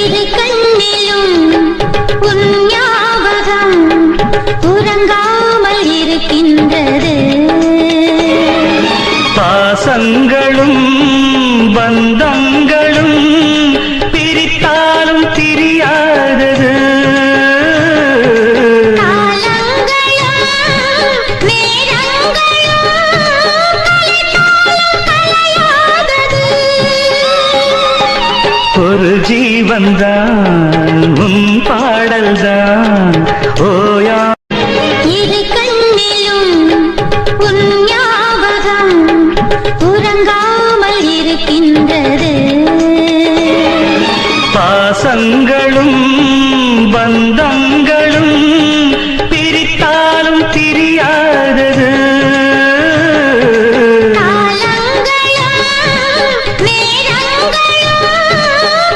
இரு கண்ணிலும் உன் ஞாபகம் உறங்காமல் இருக்கின்றது. பாசங்களும் பந்தம் ஒரு ஜீவன்தான் உன் பாடல்தான். ஓயா பாசங்களும் பந்தங்களும்